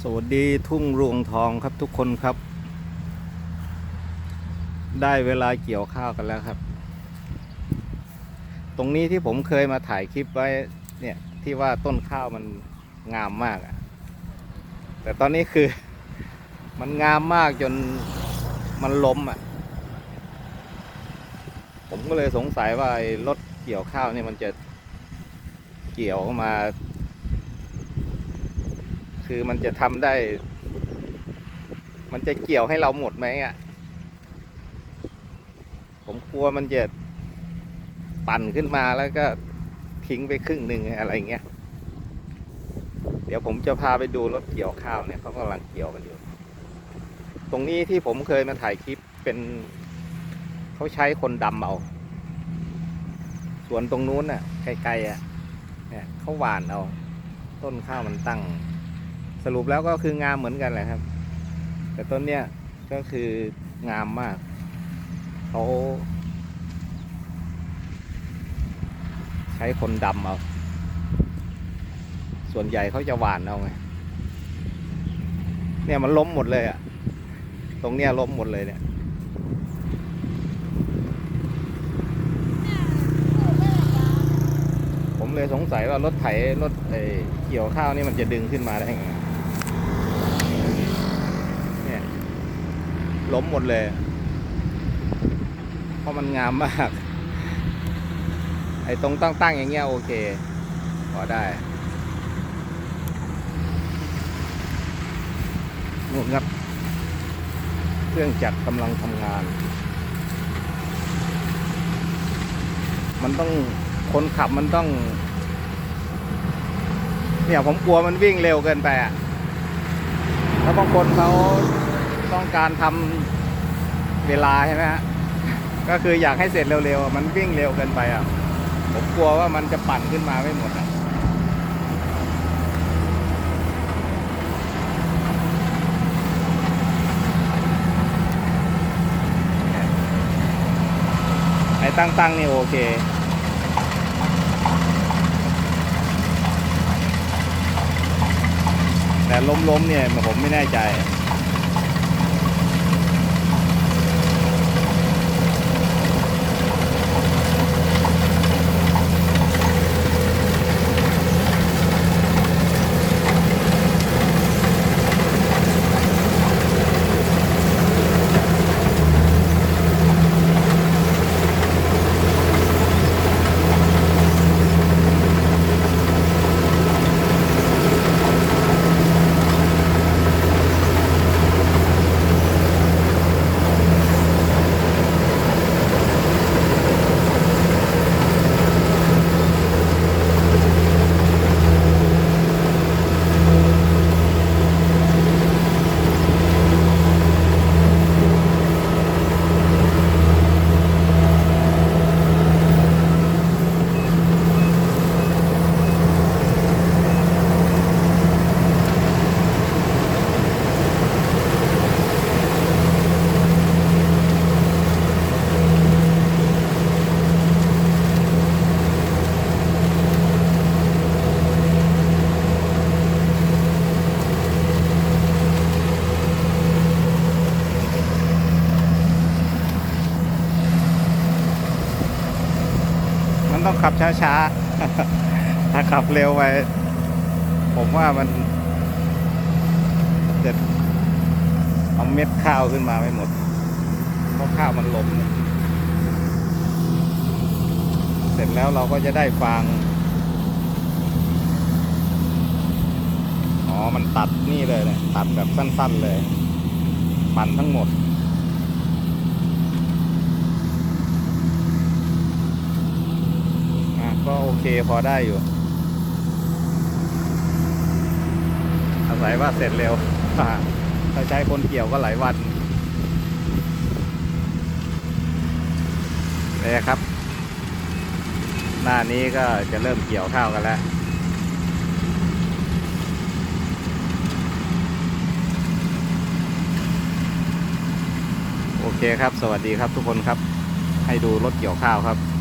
สวัสดีทุ่งรวงทองครับทุกคนครับ ได้เวลาเกี่ยวข้าวกันแล้วครับ ตรงนี้ที่ผมเคยมาถ่ายคลิปไว้เนี่ยที่ว่าต้นข้าวมันงามมากอะแต่ตอนนี้คือ มันงามมากจนมันล้มอะผมก็เลยสงสัยว่าไอ้รถเกี่ยวข้าวเนี่ยมันจะเกี่ยวมา คือมันจะทำได้ มันจะเกี่ยวให้เราหมดไหมอะ ผมกลัวมันจะปั่นขึ้นมาแล้วก็ทิ้งไปครึ่งหนึ่งอะไรเงี้ย เดี๋ยวผมจะพาไปดูรถเกี่ยวข้าวเนี่ยเขากำลังเกี่ยวกันอยู่ ตรงนี้ที่ผมเคยมาถ่ายคลิปเป็นเขาใช้คนดำเอา ส่วนตรงนู้นน่ะไกลๆอะ เนี่ยเขาหวานเอา ต้นข้าวมันตั้ง สรุปแล้วก็คืองามเหมือนกันแหละครับ แต่ต้นเนี้ยก็คืองามมากเขาใช้คนดำเอา ส่วนใหญ่เขาจะหวานเอาไง เนี่ยมันล้มหมดเลยอะตรงเนี้ยล้มหมดเลยเนี่ยผมเลยสงสัยว่ารถไถรถไอ้เกี่ยวข้าวนี่มันจะดึงขึ้นมาได้ไงเนี่ย ล้มหมดเลย เพราะมันงามมาก ไอ้ตรงตั้งๆอย่างเงี้ยโอเคพอได้นู่นครับ เครื่องจักรกำลังทำงาน มันต้องคนขับมันต้อง เนี่ยผมกลัวมันวิ่งเร็วเกินไปอะ แล้วบางคนเขา ต้องการทำเวลาใช่ไหมฮะก็คืออยากให้เสร็จเร็วๆ มันวิ่งเร็วเกินไปอะ ผมกลัวว่ามันจะปั่นขึ้นมาไม่หมดอะไอ้ตั้งๆนี่โอเคแต่ล้มๆเนี่ยผมไม่แน่ใจ ต้องขับช้าๆ ถ้าขับเร็วไป ผมว่ามันจะเอาเม็ดข้าวขึ้นมาไม่หมด เพราะข้าวมันลมเนี่ยเสร็จแล้วเราก็จะได้ฟาง อ๋อ มันตัดนี่เลยเนี่ยตัดแบบสั้นๆเลย ปั่นทั้งหมด อะ ก็โอเคพอได้อยู่ อาศัยว่าเสร็จเร็วอ่าถ้าใช้คนเกี่ยวก็หลายวันเลยครับ หน้านี้ก็จะเริ่มเกี่ยวข้าวกันแล้วโอเคครับ สวัสดีครับทุกคนครับ ให้ดูรถเกี่ยวข้าวครับ